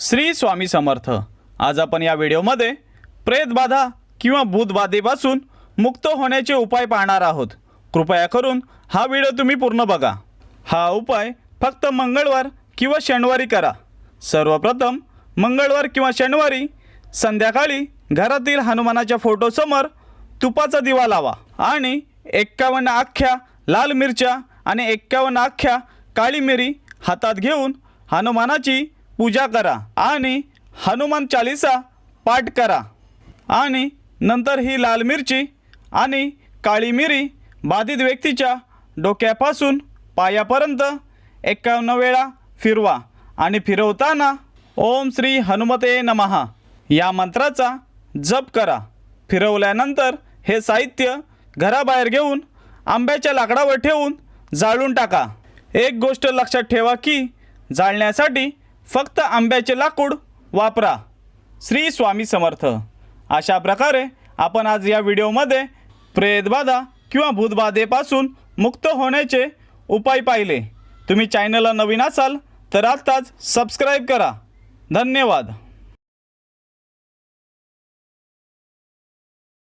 श्री स्वामी समर्थ. आज आपण या व्हिडिओमध्ये प्रेतबाधा किंवा भूतबाधेपासून मुक्त होण्याचे उपाय पाहणार आहोत. कृपया करून हा व्हिडिओ तुम्ही पूर्ण बघा. हा उपाय फक्त मंगळवार किंवा शनिवारी करा. सर्वप्रथम मंगळवार किंवा शनिवारी संध्याकाळी घरातील हनुमानाच्या फोटोसमोर तुपाचा दिवा लावा आणि एक्कावन्न अख्ख्या लाल मिरच्या आणि एक्कावन्न अख्ख्या काळी मिरी हातात घेऊन हनुमानाची पूजा करा आणि हनुमान चालिसा पाठ करा. आणि नंतर ही लाल मिरची आणि काळी मिरी बाधित व्यक्तीच्या डोक्यापासून पायापर्यंत एकावन्न वेळा फिरवा आणि फिरवताना ओम श्री हनुमते नमहा या मंत्राचा जप करा. फिरवल्यानंतर हे साहित्य घराबाहेर घेऊन आंब्याच्या लाकडावर ठेवून जाळून टाका. एक गोष्ट लक्षात ठेवा की जाळण्यासाठी फक्त आंब्याचे लाकूड वापरा. श्री स्वामी समर्थ. अशा प्रकारे आपण आज या व्हिडिओमध्ये प्रेतबाधा किंवा भूतबाधेपासून मुक्त होण्याचे उपाय पाहिले. तुम्ही चॅनलला नवीन असाल तर आत्ताच सबस्क्राईब करा. धन्यवाद.